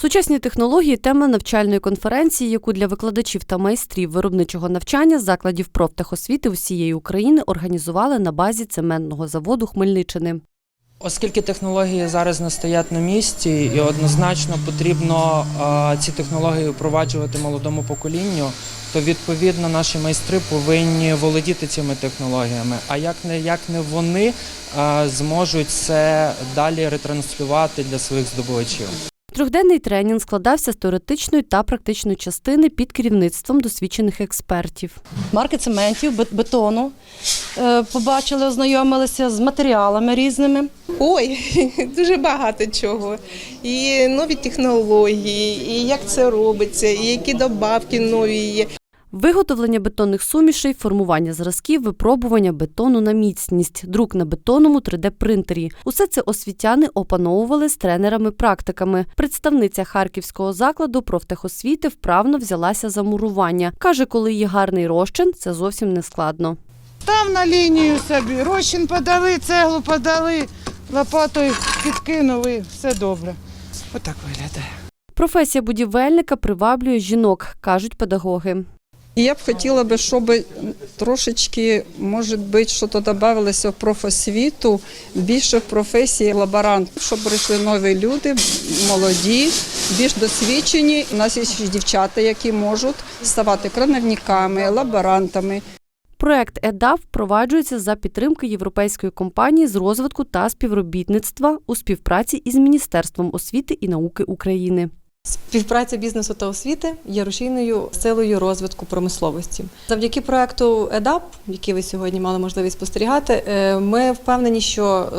Сучасні технології тема навчальної конференції, яку для викладачів та майстрів виробничого навчання закладів профтехосвіти всієї України організували на базі цементного заводу Хмельниччини. Оскільки технології зараз не стоять на місці, і однозначно потрібно ці технології впроваджувати молодому поколінню, то відповідно наші майстри повинні володіти цими технологіями. А як не як не вони зможуть це далі ретранслювати для своїх здобувачів. Трьохденний тренінг складався з теоретичної та практичної частини під керівництвом досвідчених експертів. марки цементів, бет- бетону. Е, Побачили, ознайомилися з матеріалами різними. Ой, дуже багато чого. І нові технології, і як це робиться, і які добавки нові є. Виготовлення бетонних сумішей, формування зразків, випробування бетону на міцність, друк на бетонному 3D-принтері. Усе це освітяни опановували з тренерами-практиками. Представниця харківського закладу профтехосвіти вправно взялася за мурування. Каже, коли є гарний розчин, це зовсім не складно. Став на лінію собі, розчин подали, цеглу подали, лопатою підкинули, все добре. Отак виглядає. Професія будівельника приваблює жінок, кажуть педагоги. І я б хотіла би, щоб трошечки, може бути, що то додавалося в профосвіту, більше в професії лаборант, щоб прийшли нові люди, молоді, більш досвідчені. У нас є ще дівчата, які можуть ставати крановниками, лаборантами. Проект ЕДАВ впроваджується за підтримки європейської компанії з розвитку та співробітництва у співпраці із Міністерством освіти і науки України. Співпраця бізнесу та освіти є рушійною силою розвитку промисловості. Завдяки проекту ЕДАП, який ви сьогодні мали можливість спостерігати, е, ми впевнені, що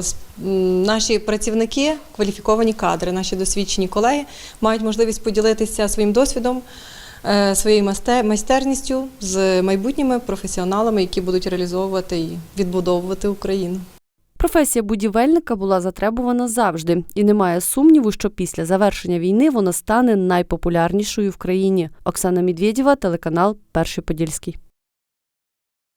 наші працівники, кваліфіковані кадри, наші досвідчені колеги мають можливість поділитися своїм досвідом, е, своєю майстерністю з майбутніми професіоналами, які будуть реалізовувати і відбудовувати Україну. Професія будівельника була затребувана завжди, і немає сумніву, що після завершення війни вона стане найпопулярнішою в країні. Оксана Медведєва, телеканал Перший Подільський.